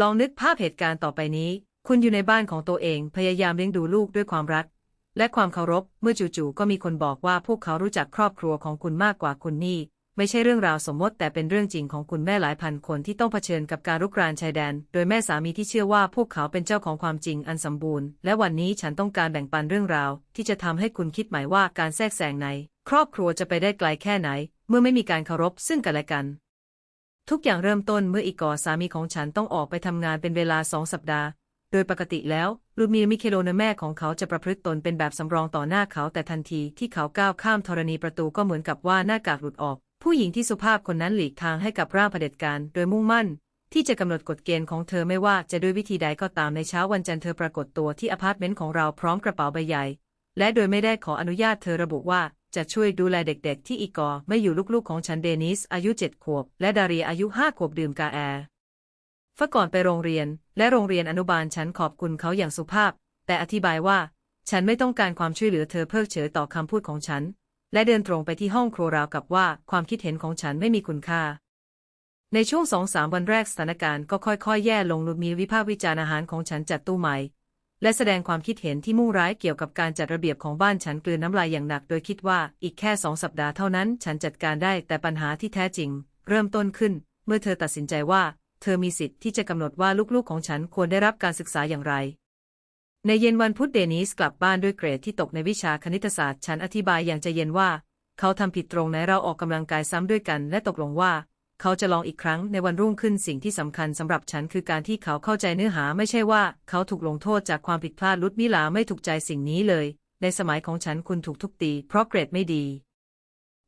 ลองนึกภาพเหตุการณ์ต่อไปนี้ คุณอยู่ในบ้านของตัวเองพยายามเลี้ยงดูลูกด้วยความรัก และความเคารพ เมื่อจู่ๆก็มีคนบอกว่าพวกเขารู้จักครอบครัวของคุณมากกว่าคุณนี่ ไม่ใช่เรื่องราวสมมติแต่เป็นเรื่องจริงของคุณแม่หลายพันคนที่ต้องเผชิญกับการรุกรานชายแดน โดยแม่สามีที่เชื่อว่าพวกเขาเป็นเจ้าของความจริงอันสมบูรณ์ และวันนี้ฉันต้องการแบ่งปันเรื่องราว ที่จะทำให้คุณคิดหมายว่าการแทรกแซงใน ครอบครัวจะไปได้ไกลแค่ไหน เมื่อไม่มีการเคารพซึ่งกันและกัน ทุกอย่างเริ่มต้นเมื่ออีกอร์สามีของฉันต้องออกไปทำงานเป็นเวลาสองสัปดาห์ โดยปกติแล้วลูมีมิเคโลนแม่ของเขาจะประพฤติตนเป็นแบบสำรองต่อหน้าเขาแต่ทันทีที่เขาก้าวข้ามธรณีประตูก็เหมือนกับว่าหน้ากากหลุดออก ผู้หญิงที่สุภาพคนนั้นหลีกทางให้กับร่างเผด็จการโดยมุ่งมั่น ที่จะกำหนดกฎเกณฑ์ของเธอไม่ว่าจะด้วยวิธีใดก็ตามในเช้าวันจันทร์เธอปรากฏตัวที่อพาร์ตเมนต์ของเราพร้อมกระเป๋าใบใหญ่ และโดยไม่ได้ขออนุญาตเธอระบุว่า จะช่วยดูแลเด็กๆ ที่อีกอร์ไม่อยู่ลูกๆของฉันเดนิสอายุเจ็ดขวบ และดารีอายุห้าขวบดื่มกาแอร์ฟก่อนไปโรงเรียน และโรงเรียนอนุบาลฉันขอบคุณเขาอย่างสุภาพ แต่อธิบายว่า ฉันไม่ต้องการความช่วยเหลือเธอเพิกเฉยต่อคำพูดของฉัน และเดินตรงไปที่ห้องครัวราวกับว่าความคิดเห็นของฉันไม่มีคุณค่า ในช่วงสองสามวันแรกสถานการณ์ก็ค่อยๆ แย่ลงลุมีวิพากษ์วิจารณ์อาหารของฉันจัดตู้ใหม่ และแสดงความคิดเห็นที่มุ่งร้ายเกี่ยวกับการจัดระเบียบของบ้านฉันกลืนน้ำลายอย่างหนัก โดยคิดว่าอีกแค่สองสัปดาห์เท่านั้น ฉันจัดการได้แต่ปัญหาที่แท้จริง เริ่มต้นขึ้น เมื่อเธอตัดสินใจว่า เธอมีสิทธิ์ที่จะกำหนดว่าลูกๆของฉันควรได้รับการศึกษาอย่างไร ในเย็นวันพุธเดนิสกลับบ้านด้วยเกรดที่ตกในวิชาคณิตศาสตร์ ฉันอธิบายอย่างใจเย็นว่า เขาทำผิดตรงไหนเราออกกำลังกายซ้ำด้วยกัน และตกลงว่า เขาจะลองอีกครั้งในวันรุ่งขึ้นสิ่งที่สำคัญสำหรับฉันคือการที่เขาเข้าใจเนื้อหาไม่ใช่ว่าเขาถูกลงโทษจากความผิดพลาดลุดมิลาไม่ถูกใจสิ่งนี้เลย ในสมัยของฉันคุณถูกทุบตี เพราะเกรดไม่ดี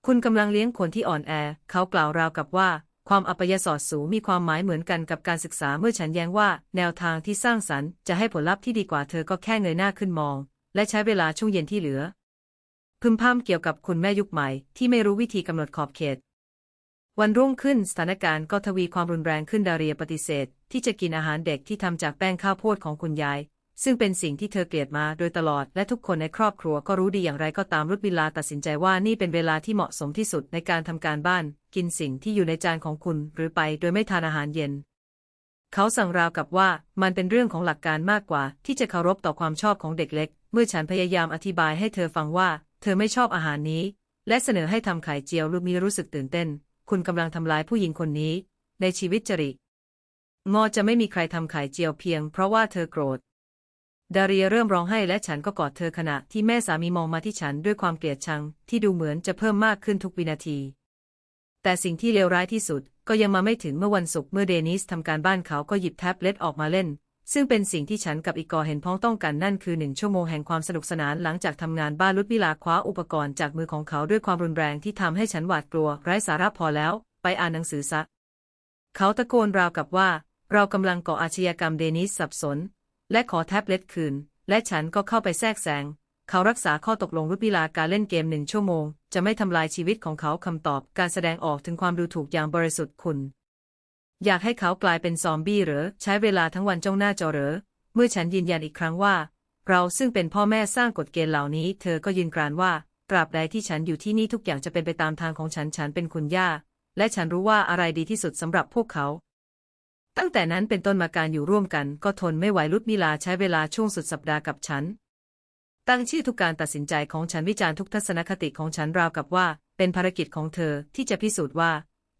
คุณกำลังเลี้ยงคนที่อ่อนแอ เขากล่าวราวกับว่า ความอัปยศสูงมีความหมายเหมือนกันกับการศึกษาเมื่อฉันแย้งว่า แนวทางที่สร้างสรรค์จะให้ผลลัพธ์ที่ดีกว่าเธอก็แค่เงยหน้าขึ้นมอง และใช้เวลาช่วงเย็นที่เหลือพึมพำเกี่ยวกับคุณแม่ยุคใหม่ที่ไม่รู้วิธีกำหนดขอบเขต วันรุ่งขึ้นสถานการณ์ก็ทวีความรุนแรงขึ้นดาเรียปฏิเสธ ที่จะกินอาหารเด็กที่ทำจากแป้งข้าวโพดของคุณยาย ซึ่งเป็นสิ่งที่เธอเกลียดมาโดยตลอดและทุกคนในครอบครัวก็รู้ดีอย่างไรก็ตามรุดบิลาตัดสินใจว่านี่เป็นเวลาที่เหมาะสมที่สุดในการทำการบ้าน กินสิ่งที่อยู่ในจานของคุณ หรือไปโดยไม่ทานอาหารเย็น เขาสั่งราวกับว่ามันเป็นเรื่องของหลักการมากกว่า ที่จะเคารพต่อความชอบของเด็กเล็ก เมื่อฉันพยายามอธิบายให้เธอฟังว่า เธอไม่ชอบอาหารนี้ และเสนอให้ทำไข่เจียวลูกมีรู้สึกตื่นเต้น คุณกำลังทำลายผู้หญิงคนนี้ ในชีวิตจริงอจะไม่มีใครทำไข่เจียวเพียงเพราะว่าเธอโกรธ ดาเรียเริ่มร้องไห้และฉันก็กอดเธอขณะที่แม่สามีมองมาที่ฉันด้วยความเกลียดชังที่ดูเหมือนจะเพิ่มมากขึ้นทุกวินาที แต่สิ่งที่เลวร้ายที่สุดก็ยังมาไม่ถึงเมื่อวันศุกร์เมื่อเดนิสทำการบ้านเขาก็หยิบแท็บเล็ตออกมาเล่น ซึ่งเป็นสิ่งที่ฉันกับอีกอร์เห็นพ้องต้องกันนั่นคือหนึ่งชั่วโมงแห่งความสนุกสนานหลังจากทำงานบ้านลุดวิลาคว้าอุปกรณ์จากมือของเขาด้วยความรุนแรงที่ทำให้ฉันหวาดกลัวไร้สาระพอแล้ว ไปอ่านหนังสือซะ เขาตะโกนราวกับว่า เรากำลังก่ออาชญากรรมเดนิสสับสน และขอแท็บเล็ตคืน และฉันก็เข้าไปแทรกแซงเขารักษาข้อตกลงรุดวิลาการเล่นเกมหนึ่งชั่วโมง จะไม่ทำลายชีวิตของเขาคำตอบการแสดงออกถึงความดูถูกอย่างบริสุทธิ์คุณ อยากให้เขากลายเป็นซอมบี้หรือใช้เวลาทั้งวันจ้องหน้าจอเหรอเมื่อฉันยืนยันอีกครั้งว่า เราซึ่งเป็นพ่อแม่สร้างกฎเกณฑ์เหล่านี้ เธอก็ยืนกรานว่าตราบใดที่ฉันอยู่ที่นี่ทุกอย่างจะเป็นไปตามทางของฉันฉันเป็นคุณย่า และฉันรู้ว่าอะไรดีที่สุดสำหรับพวกเขา ตั้งแต่นั้นเป็นต้นมาการอยู่ร่วมกัน ก็ทนไม่ไหวลุดมิลาใช้เวลาช่วงสุดสัปดาห์กับฉัน ตั้งชื่อทุกการตัดสินใจของฉันวิจารณ์ทุกทัศนคติของฉันราวกับว่า เป็นภารกิจของเธอที่จะพิสูจน์ว่า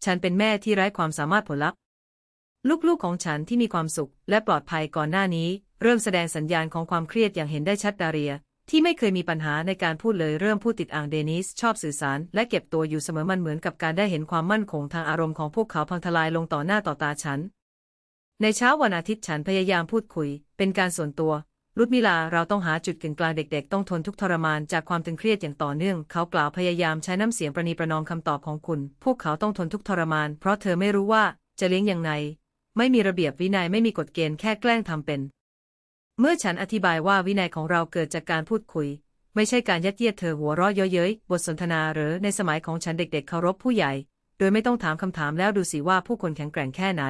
ฉันเป็นแม่ที่ไร้ความสามารถผลลัพธ์ ลูกๆของฉันที่มีความสุขและปลอดภัยก่อนหน้านี้ เริ่มแสดงสัญญาณของความเครียดอย่างเห็นได้ชัดดาเรีย ที่ไม่เคยมีปัญหาในการพูดเลยเริ่มพูดติดอ่างเดนิสชอบสื่อสาร และเก็บตัวอยู่เสมอมันเหมือนกับการได้เห็นความมั่นคงทางอารมณ์ของพวกเขาพังทลายลงต่อหน้าต่อตาฉัน ในเช้าวันอาทิตย์ฉันพยายามพูดคุย เป็นการส่วนตัวรุดมิลาเราต้องหาจุดกึ่งกลางเด็กๆ ต้องทนทุกทรมานจากความตึงเครียดอย่างต่อเนื่อง เขากล่าวพยายามใช้น้ำเสียงประนีประนอมคำตอบของคุณ พวกเขาต้องทนทุกทรมาน เพราะเธอไม่รู้ว่าจะเลี้ยงอย่างไร ไม่มีระเบียบวินัยไม่มีกฎเกณฑ์แค่แกล้งทำเป็น เมื่อฉันอธิบายว่าวินัยของเราเกิดจากการพูดคุย ไม่ใช่การยัดเยียดเธอหัวเราะเย้ยเย้ยบทสนทนาหรือในสมัยของฉันเด็กๆเคารพผู้ใหญ่ โดยไม่ต้องถามคำถามแล้วดูสิว่าผู้คนแข็งแกร่งแค่ไหน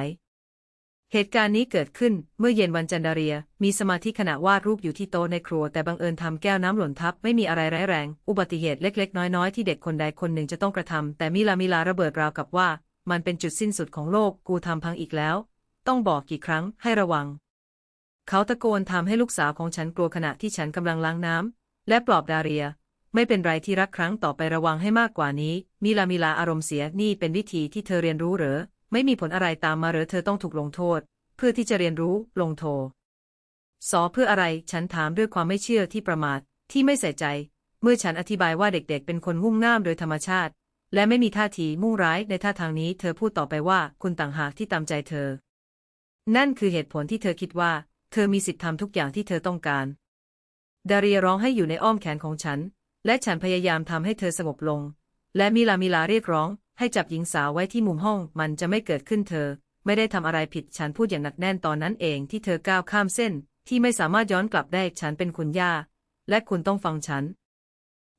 เหตุการณ์นี้เกิดขึ้นเมื่อเย็นวันจันดาเรีย มีสมาธิขณะวาดรูปอยู่ที่โต๊ะในครัว แต่บังเอิญทำแก้วน้ำหล่นทับไม่มีอะไรร้ายแรง อุบัติเหตุเล็กๆ น้อยๆที่เด็กคนใดคนหนึ่งจะต้องกระทำแต่มิลามิลาระเบิดราวกับว่า มันเป็นจุดสิ้นสุดของโลกกูทำพังอีกแล้ว ต้องบอกกี่ครั้งให้ระวัง เขาตะโกนทำให้ลูกสาวของฉันกลัวขณะที่ฉันกำลังล้างน้ำและปลอบดาเรีย ไม่เป็นไรที่รักครั้งต่อไประวังให้มากกว่านี้ มิลามิลาอารมณ์เสียนี่เป็นวิธีที่เธอเรียนรู้เหรอ ไม่มีผลอะไรตามมาหรอเธอต้องถูกลงโทษ เพื่อที่จะเรียนรู้ลงโทษสอเพื่ออะไรฉันถามด้วยความไม่เชื่อที่ประมาทที่ไม่ใส่ใจ เมื่อฉันอธิบายว่าเด็กๆ เป็นคนงุ่มง่ามโดยธรรมชาติ และไม่มีท่าทีมุ่งร้ายในท่าทางนี้ เธอพูดต่อไปว่าคุณต่างหากที่ตามใจเธอ นั่นคือเหตุผลที่เธอคิดว่า เธอมีสิทธิทำทุกอย่างที่เธอต้องการ ดาเรียร้องให้อยู่ในอ้อมแขนของฉัน และฉันพยายามทำให้เธอสงบลง และมิลามิลาเรียกร้อง ให้จับหญิงสาวไว้ที่มุมห้อง มันจะไม่เกิดขึ้นเธอ ไม่ได้ทำอะไรผิด ฉันพูดอย่างหนักแน่นตอนนั้นเองที่เธอก้าวข้ามเส้น ที่ไม่สามารถย้อนกลับได้ ฉันเป็นคุณย่า และคุณต้องฟังฉัน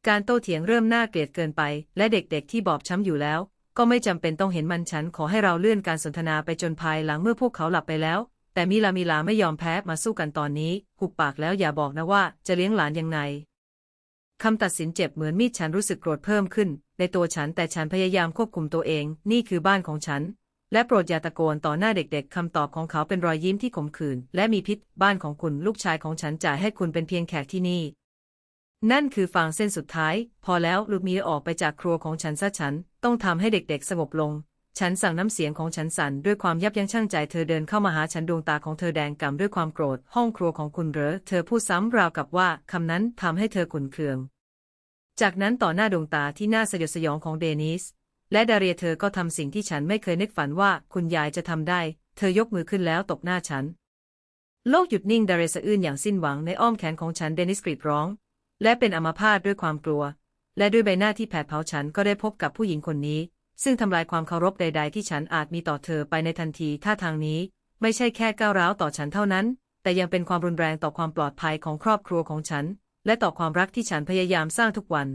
การโต้เถียงเริ่มน่าเกลียดเกินไป และเด็กๆที่บอบช้ำอยู่แล้ว ก็ไม่จำเป็นต้องเห็นมันฉันขอให้เราเลื่อนการสนทนาไปจนภายหลังเมื่อพวกเขาหลับไปแล้ว แต่มิลามิลาไม่ยอมแพ้มาสู้กันตอนนี้หุบปากแล้วอย่าบอกนะว่าจะเลี้ยงหลานยังไงคำตัดสินเจ็บเหมือนมีดฉันรู้สึกโกรธเพิ่มขึ้น ในตัวฉันแต่ฉันพยายามควบคุมตัวเอง นี่คือบ้านของฉัน และโปรดอย่าตะโกนต่อหน้าเด็กๆคำตอบของเขาเป็นรอยยิ้มที่ขมขื่นและมีพิษ บ้านของคุณลูกชายของฉันจ่ายให้คุณเป็นเพียงแขกที่นี่ นั่นคือฟางเส้นสุดท้าย พอแล้วลูกมีออกไปจากครัวของฉันซะฉัน ต้องทำให้เด็กๆ สงบลง ฉันสั่งน้ำเสียงของฉันสั่นด้วยความยับยั้งชั่งใจเธอเดินเข้ามาหาฉันดวงตาของเธอแดงก่ำด้วยความโกรธ ห้องครัวของคุณเหรอเธอพูดซ้ำราวกับว่าคำนั้นทำให้เธอขุ่นเคือง จากนั้นต่อหน้าดวงตาที่น่าสยดสยองของเดนิส และดาเรียเธอก็ทำสิ่งที่ฉันไม่เคยนึกฝันว่าคุณยายจะทำได้ เธอยกมือขึ้นแล้วตบหน้าฉัน โลกหยุดนิ่งดาเรสะอื้นอย่างสิ้นหวังในอ้อมแขนของฉันเดนิสกรีดร้อง และเป็นอัมาพาตด้วยความกลัว และด้วยใบหน้าที่แผดเผาฉันก็ได้พบกับผู้หญิงคนนี้ ซึ่งทำลายความเคารพใด ๆ ที่ฉันอาจมีต่อเธอไปในทันทีท่าทางนี้ ไม่ใช่แค่ก้าวร้าวต่อฉันเท่านั้น แต่ยังเป็นความรุนแรงต่อความปลอดภัยของครอบครัวของฉัน และต่อความรักที่ฉันพยายามสร้างทุกวัน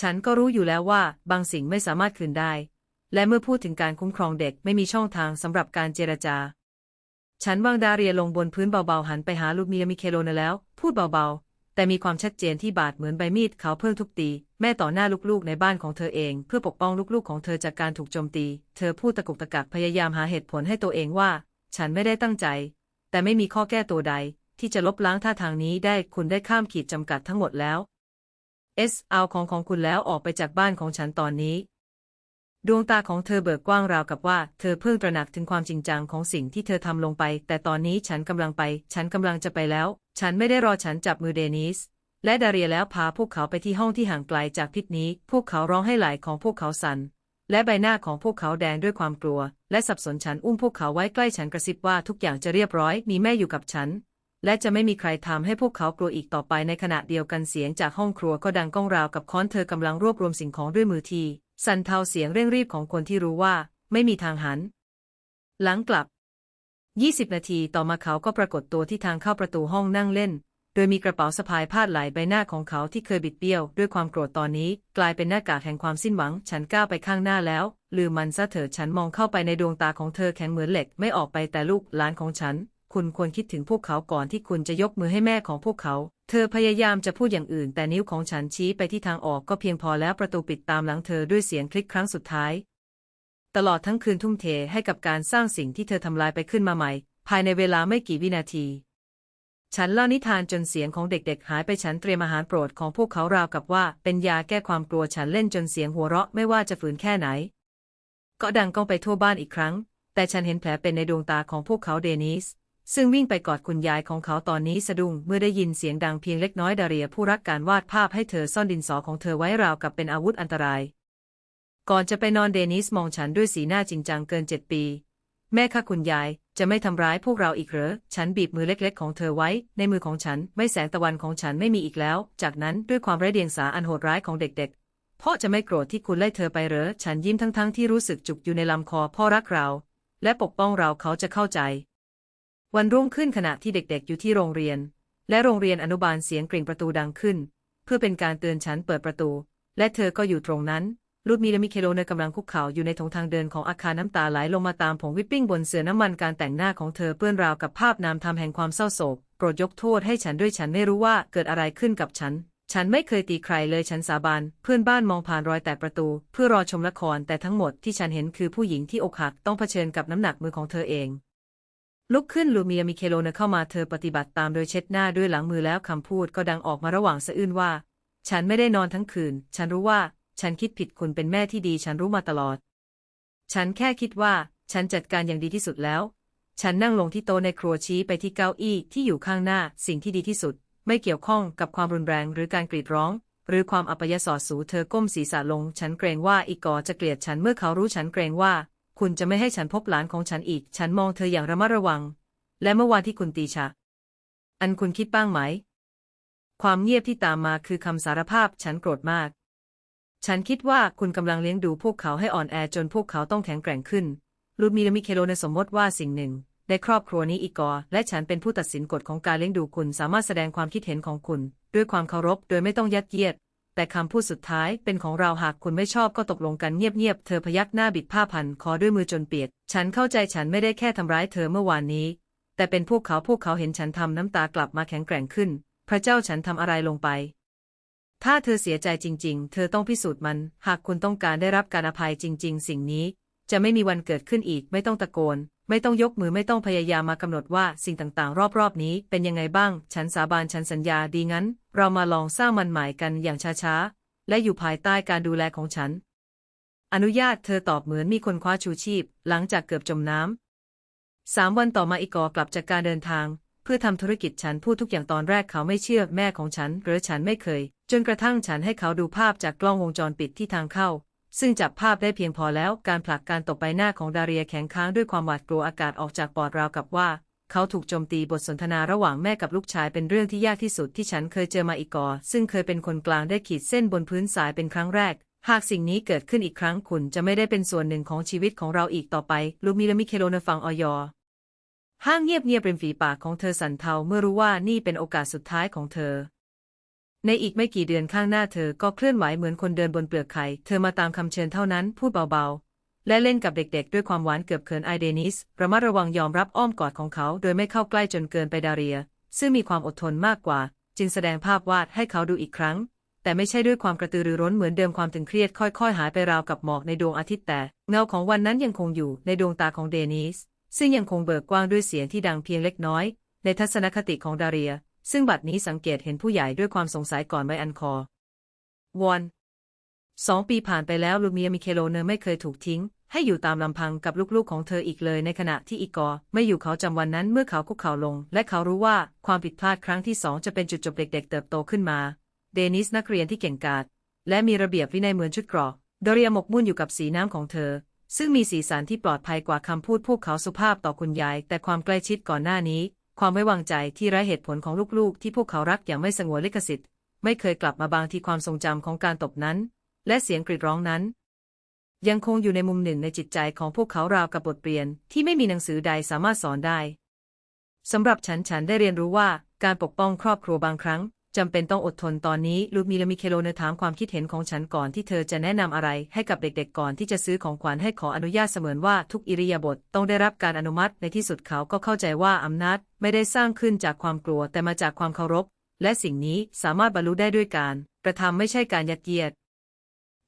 ฉันก็รู้อยู่แล้วว่าบางสิ่งไม่สามารถคืนได้ และเมื่อพูดถึงการคุ้มครองเด็กไม่มีช่องทางสำหรับการเจรจา ฉันวางดาเรียลงบนพื้นเบาๆหันไปหาลูกเมียมิเคโลนแล้ว พูดเบาๆ แต่มีความชัดเจนที่บาดเหมือนใบมีดเขาเพิ่งทุบตี แม่ต่อหน้าลูกๆในบ้านของเธอเอง เพื่อปกป้องลูกๆของเธอจากการถูกโจมตี เธอพูดตะกุกตะกักพยายามหาเหตุผลให้ตัวเองว่า ฉันไม่ได้ตั้งใจ แต่ไม่มีข้อแก้ตัวใด ที่จะลบล้างท่าทางนี้ได้คุณได้ข้ามขีดจำกัดทั้งหมดแล้ว เอสเอาของของคุณแล้วออกไปจากบ้านของฉันตอนนี้ ดวงตาของเธอเบิกกว้างราวกับว่า เธอเพิ่งตระหนักถึงความจริงจังของสิ่งที่เธอทำลงไป แต่ตอนนี้ฉันกำลังไป ฉันกำลังจะไปแล้ว ฉันไม่ได้รอฉันจับมือเดนิส และดาเรียแล้วพาพวกเขาไปที่ห้องที่ห่างไกลจากพิษนี้ พวกเขาร้องให้ไหลของพวกเขาสั่นและใบหน้าของพวกเขาแดงด้วยความกลัว และสับสนฉันอุ้มพวกเขาไว้ใกล้ฉันกระซิบว่าทุกอย่างจะเรียบร้อย มีแม่อยู่กับฉัน และจะไม่มีใครทำให้พวกเขากลัวอีกต่อไปในขณะเดียวกันเสียงจากห้องครัวก็ดังก้องราวกับค้อนเธอกำลังรวบรวมสิ่งของด้วยมือที สันเทาเสียงเร่งรีบของคนที่รู้ว่า ไม่มีทางหัน หลังกลับ 20 นาทีต่อมาเขาก็ปรากฏตัวที่ทางเข้าประตูห้องนั่งเล่น โดยมีกระเป๋าสะพายพาดไหลใบหน้าของเขาที่เคยบิดเบี้ยว ด้วยความโกรธตอนนี้ กลายเป็นหน้ากากแห่งความสิ้นหวัง ฉันก้าวไปข้างหน้าแล้ว ลืมมันซะเถิดฉันมองเข้าไปในดวงตาของเธอแข็งเหมือนเหล็กไม่ออกไปแต่ลูกหลานของฉัน คุณควรคิดถึงพวกเขาก่อนที่คุณจะยกมือให้แม่ของพวกเขา เธอพยายามจะพูดอย่างอื่น แต่นิ้วของฉันชี้ไปที่ทางออกก็เพียงพอแล้วประตูปิดตามหลังเธอด้วยเสียงคลิกครั้งสุดท้าย ตลอดทั้งคืนทุ่มเทให้กับการสร้างสิ่งที่เธอทำลายไปขึ้นมาใหม่ ภายในเวลาไม่กี่วินาที ฉันเล่านิทานจนเสียงของเด็กๆ หายไปฉันเตรียมอาหารโปรดของพวกเขาราวกับว่า เป็นยาแก้ความกลัวฉันเล่นจนเสียงหัวเราะไม่ว่าจะฝืนแค่ไหน ก็ดังก้องไปทั่วบ้านอีกครั้ง แต่ฉันเห็นแผลเป็นในดวงตาของพวกเขาเดนิส ซึ่งวิ่งไปกอดคุณยายของเขาตอนนี้สะดุ้งเมื่อได้ยินเสียงดังเพียงเล็กน้อยดาเรียผู้รักการวาดภาพให้เธอซ่อนดินสอของเธอไว้ราวกับเป็นอาวุธอันตราย ก่อนจะไปนอนเดนิสมองฉันด้วยสีหน้าจริงจังเกินเจ็ดปี แม่ค่ะคุณยายจะไม่ทำร้ายพวกเราอีกเหรอ ฉันบีบมือเล็กๆ ของเธอไว้ ในมือของฉัน ไม่แสงตะวันของฉันไม่มีอีกแล้ว จากนั้นด้วยความไร้เดียงสาอันโหดร้ายของเด็กๆ พ่อจะไม่โกรธที่คุณไล่เธอไปเหรอ ฉันยิ้มทั้งๆ ที่รู้สึกจุกอยู่ในลำคอพ่อรักเรา และปกป้องเราเขาจะเข้าใจ วันรุ่งขึ้นขณะที่เด็กๆ อยู่ที่โรงเรียน และโรงเรียนอนุบาลเสียงกริ่งประตูดังขึ้น เพื่อเป็นการเตือนฉันเปิดประตู และเธอก็อยู่ตรงนั้น ลูดมีและมิเคโลเนกำลังคุกเข่าอยู่ในถงทางเดินของอาคารน้ำตาไหลลงมาตามผงวิปปิ้งบนเสื่อน้ำมันการแต่งหน้าของเธอเปื้อนราวกับภาพนามธรรมแห่งความเศร้าโศกโปรดยกโทษให้ฉันด้วยฉันไม่รู้ว่าเกิดอะไรขึ้นกับฉัน ฉันไม่เคยตีใครเลยฉันสาบาน เพื่อนบ้านมองผ่านรอยแตกประตู เพื่อรอชมละครแต่ทั้งหมดที่ฉันเห็นคือผู้หญิงที่อกหักต้องเผชิญกับน้ำหนักมือของเธอเอง ลุกขึ้นลูเมียมิเคโลเนเข้ามาเธอปฏิบัติตามโดยเช็ดหน้าด้วยหลังมือแล้วคำพูดก็ดังออกมาระหว่างสะอื้นว่า ฉันไม่ได้นอนทั้งคืน ฉันรู้ว่า ฉันคิดผิดคุณเป็นแม่ที่ดี ฉันรู้มาตลอด ฉันแค่คิดว่า ฉันจัดการอย่างดีที่สุดแล้ว ฉันนั่งลงที่โต๊ะในครัวชี้ไปที่เก้าอี้ที่อยู่ข้างหน้า สิ่งที่ดีที่สุด ไม่เกี่ยวข้องกับความรุนแรงหรือการกรีดร้อง หรือความอัปยศสูเธอก้มศีรษะลง ฉันเกรงว่าอีกอจะเกลียดฉันเมื่อเขารู้ฉันเกรงว่า คุณจะไม่ให้ฉันพบหลานของฉันอีก ฉันมองเธออย่างระมัดระวัง และเมื่อวานที่คุณตีฉะอันคุณคิดบ้างไหม ความเงียบที่ตามมาคือคำสารภาพ ฉันโกรธมาก ฉันคิดว่าคุณกำลังเลี้ยงดูพวกเขาให้อ่อนแอจนพวกเขาต้องแข็งแกร่งขึ้น ลูมีและมิเคโลในสมมติว่าสิ่งหนึ่งในครอบครัวนี้อีกอและฉันเป็นผู้ตัดสินกฎของการเลี้ยงดูคุณ สามารถแสดงความคิดเห็นของคุณ ด้วยความเคารพ โดยไม่ต้องยัดเยียด แต่คำพูดสุดท้ายเป็นของเราหากคุณไม่ชอบก็ตกลงกันเงียบๆ เธอพยักหน้าบิดผ้าพันคอด้วยมือจนเปียก ฉันเข้าใจฉันไม่ได้แค่ทำร้ายเธอเมื่อวานนี้ แต่เป็นพวกเขาพวกเขาเห็นฉันทำน้ำตากลับมาแข็งแกร่งขึ้น พระเจ้าฉันทำอะไรลงไป ถ้าเธอเสียใจจริง ๆ เธอต้องพิสูจน์มัน หากคุณต้องการได้รับการอภัยจริง ๆ สิ่งนี้ จะไม่มีวันเกิดขึ้นอีก ไม่ต้องตะโกน ไม่ต้องยกมือไม่ต้องพยายามมากำหนดว่าสิ่งต่างๆ รอบๆนี้เป็นยังไงบ้าง ฉันสาบานฉันสัญญาดีงั้น เรามาลองสร้างมันใหม่กันอย่างช้าๆ และอยู่ภายใต้การดูแลของฉัน อนุญาตเธอตอบเหมือนมีคนคว้าชูชีพ หลังจากเกือบจมน้ำสามวันต่อมาอีกอกลับจากการเดินทาง เพื่อทำธุรกิจฉันพูดทุกอย่างตอนแรกเขาไม่เชื่อแม่ของฉัน หรือฉันไม่เคย จนกระทั่งฉันให้เขาดูภาพจากกล้องวงจรปิดที่ทางเข้า ซึ่งจับภาพได้เพียงพอแล้วการผลักการตบใบหน้าของดาเรียแข็งค้างด้วยความหวาดกลัวอากาศออกจากปอดราวกับว่า เขาถูกโจมตีบทสนทนาระหว่างแม่กับลูกชายเป็นเรื่องที่ยากที่สุดที่ฉันเคยเจอมาอีกอซึ่งเคยเป็นคนกลางได้ขีดเส้นบนพื้นสายเป็นครั้งแรก หากสิ่งนี้เกิดขึ้นอีกครั้งคุณจะไม่ได้เป็นส่วนหนึ่งของชีวิตของเราอีกต่อไป ลูมิลมิเคโลนฟังออยอห้างเงียบเงียบริมฝีปากของเธอสั่นเทาเมื่อรู้ว่านี่เป็นโอกาสสุดท้ายของเธอ ในอีกไม่กี่เดือนข้างหน้าเธอก็เคลื่อนไหวเหมือนคนเดินบนเปลือกไข่ เธอมาตามคำเชิญเท่านั้นพูดเบาๆ และเล่นกับเด็กๆ ด้วยความหวานเกือบเขินไอเดนิสระมัดระวังยอมรับอ้อมกอดของเขา โดยไม่เข้าใกล้จนเกินไปดาเรีย ซึ่งมีความอดทนมากกว่า จึงแสดงภาพวาดให้เขาดูอีกครั้ง แต่ไม่ใช่ด้วยความกระตือรือร้นเหมือนเดิมความตึงเครียดค่อยๆ หายไปราวกับหมอกในดวงอาทิตย์แต่ เงาของวันนั้นยังคงอยู่ในดวงตาของเดนิสซึ่งยังคงเบิกกว้างด้วยเสียงที่ดังเพียงเล็กน้อย ในทัศนคติของดาเรีย ซึ่งบัดนี้สังเกตเห็นผู้ใหญ่ด้วยความสงสัยก่อนไว้อันคอวอนสองปีผ่านไปแล้วลูเมียมิเคโลเนอร์ไม่เคยถูกทิ้ง ให้อยู่ตามลำพังกับลูกๆของเธออีกเลยในขณะที่อีกอร์ไม่อยู่เขาจำวันนั้นเมื่อเขาคุกเข่าลง และเขารู้ว่าความผิดพลาดครั้งที่สองจะเป็นจุดจบเด็กๆเติบโตขึ้นมา เดนิสนักเรียนที่เก่งกาจและมีระเบียบวินัยเหมือนชุดเกราะดอเรียหมกมุ่นอยู่กับสีน้ำของเธอ ซึ่งมีสีสันที่ปลอดภัยกว่าคำพูดพวกเขาสุภาพต่อคุณยาย แต่ความใกล้ชิดก่อนหน้านี้ ความไว้วางใจที่ไร้เหตุผลของลูกๆ ที่พวกเขารักอย่างไม่สงวนลิขสิทธิ์ ไม่เคยกลับมาบางทีความทรงจำของการตบนั้น และเสียงกรีดร้องนั้น ยังคงอยู่ในมุมหนึ่งในจิตใจของพวกเขาราวกับบทเรียนที่ไม่มีหนังสือใดสามารถสอนได้สำหรับฉันฉันได้เรียนรู้ว่าการปกป้องครอบครัวบางครั้งจำเป็นต้องอดทนตอนนี้ลูกมีลามิเคโลเนถามความคิดเห็นของฉันก่อนที่เธอจะแนะนำอะไรให้กับเด็กๆก่อนที่จะซื้อของขวัญให้ขออนุญาตเสมือนว่าทุกอิริยาบถต้องได้รับการอนุมัติในที่สุดเขาก็เข้าใจว่าอำนาจไม่ได้สร้างขึ้นจากความกลัวแต่มาจากความเคารพ และสิ่งนี้สามารถบรรลุได้ด้วยการกระทำไม่ใช่การยัดเยียด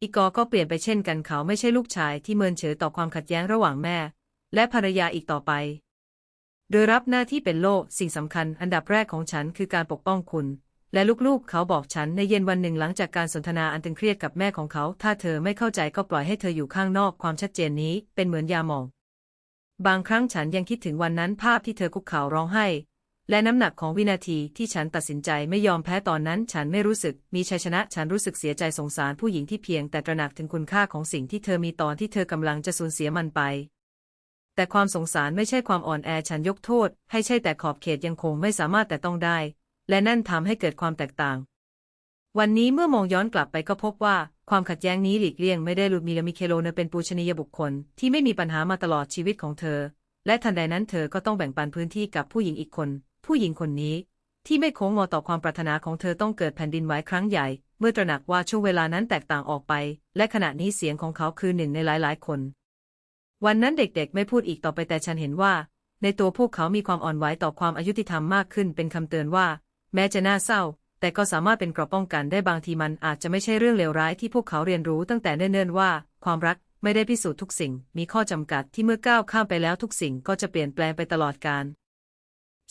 อีกอก็เปลี่ยนไปเช่นกันเขาไม่ใช่ลูกชายที่เมินเฉยต่อความขัดแย้งระหว่างแม่ และภรรยาอีกต่อไป โดยรับหน้าที่เป็นโลกสิ่งสำคัญอันดับแรกของฉันคือการปกป้องคุณ และลูกๆ เขาบอกฉันในเย็นวันหนึ่งหลังจากการสนทนาอันตึงเครียดกับแม่ของเขา ถ้าเธอไม่เข้าใจก็ปล่อยให้เธออยู่ข้างนอกความชัดเจนนี้เป็นเหมือนยาหมอง บางครั้งฉันยังคิดถึงวันนั้นภาพที่เธอคุกเข่าร้องไห้ และน้ำหนักของวินาทีที่ฉันตัดสินใจไม่ยอมแพ้ตอนนั้น ฉันไม่รู้สึกมีชัยชนะ ฉันรู้สึกเสียใจสงสารผู้หญิงที่เพียงแต่ตระหนักถึงคุณค่าของสิ่งที่เธอมีตอนที่เธอกำลังจะสูญเสียมันไป แต่ความสงสารไม่ใช่ความอ่อนแอฉันยกโทษ ให้ใช่แต่ขอบเขตยังคงไม่สามารถแต่ต้องได้ และนั่นทำให้เกิดความแตกต่าง วันนี้เมื่อมองย้อนกลับไปก็พบว่าความขัดแย้งนี้หลีกเลี่ยงไม่ได้ลุดมีลามิเคโลเนเป็นปูชนียบุคคล ที่ไม่มีปัญหามาตลอดชีวิตของเธอ และทันใดนั้นเธอก็ต้องแบ่งปันพื้นที่กับผู้หญิงอีกคน ผู้หญิงคนนี้ ที่ไม่โค้งงอต่อความปรารถนาของเธอต้องเกิดแผ่นดินไหวครั้งใหญ่ เมื่อตระหนักว่าช่วงเวลานั้นแตกต่างออกไป และขณะนี้เสียงของเขาคือหนึ่งในหลายๆ คน วันนั้นเด็กๆ ไม่พูดอีกต่อไปแต่ฉันเห็นว่า ในตัวพวกเขามีความอ่อนไหวต่อความอายุติธรรมมากขึ้นเป็นคำเตือนว่า แม้จะน่าเศร้า แต่ก็สามารถเป็นเกราะป้องกันได้บางทีมันอาจจะไม่ใช่เรื่องเลวร้ายที่พวกเขาเรียนรู้ตั้งแต่เนิ่นๆว่า ความรักไม่ได้พิสูจน์ทุกสิ่ง มีข้อจำกัดที่เมื่อก้าวข้ามไปแล้วทุกสิ่งก็จะเปลี่ยนแปลงไปตลอดกาล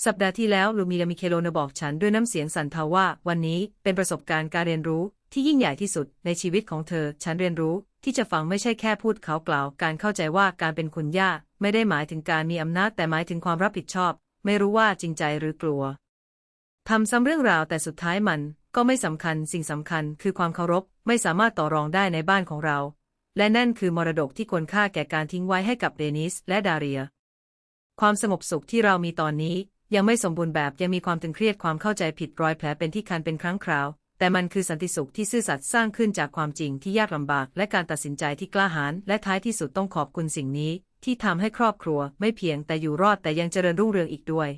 สัปดาห์ที่แล้วลูมิลามิเคโลนบอกฉันด้วยน้ำเสียงสั่นเทาว่า วันนี้เป็นประสบการณ์การเรียนรู้ที่ยิ่งใหญ่ที่สุดในชีวิตของเธอ ฉันเรียนรู้ที่จะฟังไม่ใช่แค่พูดเขากล่าว การเข้าใจว่าการเป็นคุณย่าไม่ได้หมายถึงการมีอำนาจแต่หมายถึงความรับผิดชอบ ไม่รู้ว่าจริงใจหรือกลัวทำซ้ำเรื่องราวแต่สุดท้ายมันก็ไม่สำคัญสิ่งสำคัญคือความเคารพไม่สามารถต่อรองได้ในบ้านของเรา และนั่นคือมรดกที่ควรค่าแก่การทิ้งไว้ให้กับเดนิสและดาเรีย ความสงบสุขที่เรามีตอนนี้ ยังไม่สมบูรณ์แบบยังมีความตึงเครียดความเข้าใจผิดรอยแผลเป็นที่คันเป็นครั้งคราว แต่มันคือสันติสุขที่ซื่อสัตย์สร้างขึ้นจากความจริงที่ยากลำบาก และการตัดสินใจที่กล้าหาญและท้ายที่สุดต้องขอบคุณสิ่งนี้ ที่ทำให้ครอบครัว ไม่เพียงแต่อยู่รอดแต่ยังเจริญรุ่งเรืองอีกด้วย